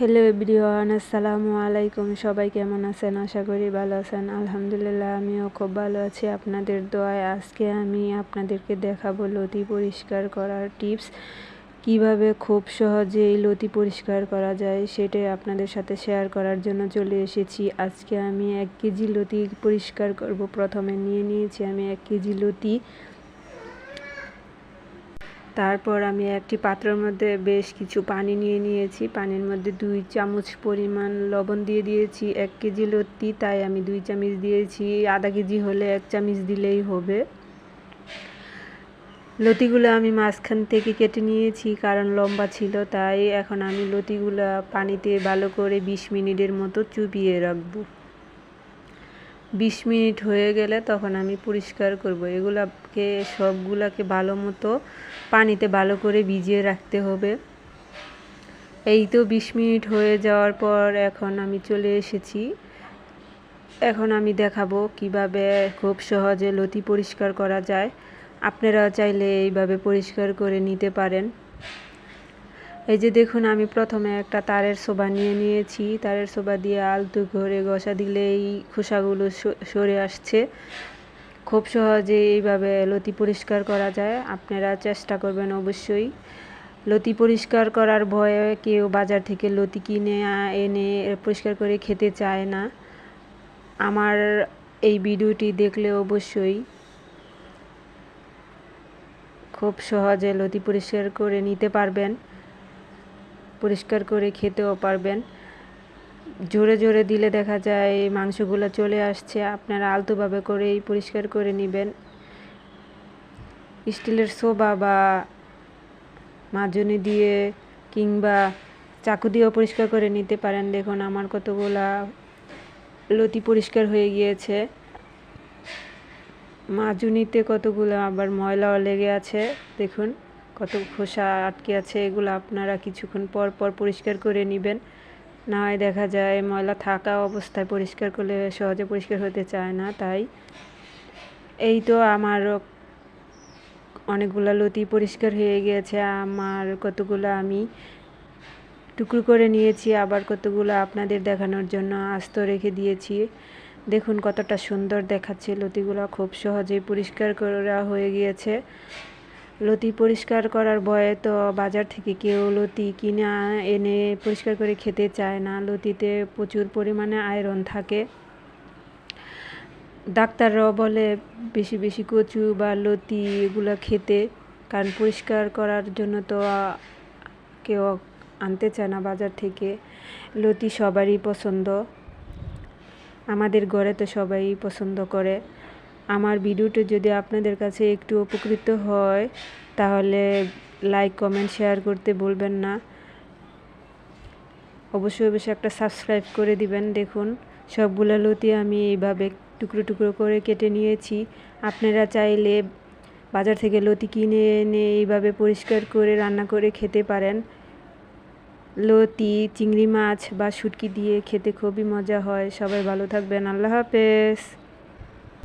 Hello everyone আসসালামু আলাইকুম সবাই কেমন আছেন? আশা করি ভালো আছেন। আলহামদুলিল্লাহ, আমিও খুব ভালো আছি। আপনাদের দোয়ায় আজকে আমি আপনাদেরকে দেখাবো লতি পরিষ্কার করার টিপস। কীভাবে খুব সহজেই লতি পরিষ্কার করা যায়, সেটাই আপনাদের সাথে শেয়ার করার জন্য চলে এসেছি। আজকে আমি এক কেজি লতি পরিষ্কার করব। প্রথমে নিয়ে নিয়েছি আমি এক কেজি লতি। তারপর আমি একটি পাত্রের মধ্যে বেশ কিছু পানি নিয়ে নিয়েছি। পানির মধ্যে দুই চামচ পরিমাণ লবণ দিয়ে দিয়েছি, এক কেজি লতি, তাই আমি দুই চামচ দিয়েছি। আধা কেজি হলে এক চামচ দিলেই হবে। লতিগুলো আমি মাঝখান থেকে কেটে নিয়েছি, কারণ লম্বা ছিল, তাই এখন আমি লতিগুলো পানিতে ভালো করে বিশ মিনিটের মতো চুপিয়ে রাখব। বিশ মিনিট হয়ে গেলে তখন আমি পরিষ্কার করব। এগুলাকে, সবগুলাকে ভালো মতো পানিতে ভালো করে ভিজিয়ে রাখতে হবে। এই তো বিশ মিনিট হয়ে যাওয়ার পর এখন আমি চলে এসেছি। এখন আমি দেখাবো কীভাবে খুব সহজে লতি পরিষ্কার করা যায়। আপনারা চাইলে এইভাবে পরিষ্কার করে নিতে পারেন। এই যে দেখুন, আমি প্রথমে একটা তারের সোবা নিয়ে নিয়েছি। তারের সোবা দিয়ে আলতু করে ঘষা এই খোসাগুলো সরে আসছে। খুব সহজে এইভাবে লতি পরিষ্কার করা যায়। আপনারা চেষ্টা করবেন অবশ্যই। লতি পরিষ্কার করার ভয়ে কেউ বাজার থেকে লতি কিনে এনে পরিষ্কার করে খেতে চায় না। আমার এই ভিডিওটি দেখলে অবশ্যই খুব সহজে লতি পরিষ্কার করে নিতে পারবেন। পরিষ্কার করে খেতেও পারবেন। জোরে জোরে দিলে দেখা যায় মাংসগুলো চলে আসছে, আপনারা আলতোভাবে করেই পরিষ্কার করে নেবেন। স্টিলের সোবা বা মাজনি দিয়ে কিংবা চাকু দিয়েও পরিষ্কার করে নিতে পারেন। দেখুন, আমার কতগুলা লতি পরিষ্কার হয়ে গিয়েছে। মাজুনিতে কতগুলো আবার ময়লাও লেগে আছে, দেখুন। কত খোসা আটকে আছে, এগুলো আপনারা কিছুক্ষণ পর পর পরিষ্কার করে নেবেন। না হয় দেখা যায় ময়লা থাকা অবস্থায় পরিষ্কার করলে সহজে পরিষ্কার হতে চায় না, তাই এই তো আমার অনেকগুলো লতি পরিষ্কার হয়ে গিয়েছে আমার কতগুলো আমি টুকরো করে নিয়েছি, আবার কতগুলো আপনাদের দেখানোর জন্য আস্ত রেখে দিয়েছি। দেখুন কতটা সুন্দর দেখাচ্ছে লতিগুলো, খুব সহজেই পরিষ্কার করা হয়ে গিয়েছে। লতি পরিষ্কার করার ভয়ে তো বাজার থেকে কেউ লতি কিনে এনে পরিষ্কার করে খেতে চায় না। লতিতে প্রচুর পরিমাণে আয়রন থাকে। ডাক্তাররাও বলে বেশি বেশি কচু বা লতি এগুলো খেতে, কারণ পরিষ্কার করার জন্য তো কেউ আনতে চায় না বাজার থেকে। লতি সবারই পছন্দ। আমাদের ঘরে তো সবাই পছন্দ করে। আমার ভিডিওটি যদি আপনাদের কাছে একটু উপকৃত হয়, তাহলে লাইক কমেন্ট শেয়ার করতে বলবেন না। অবশ্যই অবশ্যই একটা সাবস্ক্রাইব করে দিবেন। দেখুন, সবগুলো লতি আমি এইভাবে টুকরো টুকরো করে কেটে নিয়েছি। আপনারা চাইলে বাজার থেকে লতি কিনে এনে এইভাবে পরিষ্কার করে রান্না করে খেতে পারেন। লতি, চিংড়ি মাছ বা শুটকি দিয়ে খেতে খুবই মজা হয়। সবাই ভালো থাকবেন। আল্লাহ হাফেজ।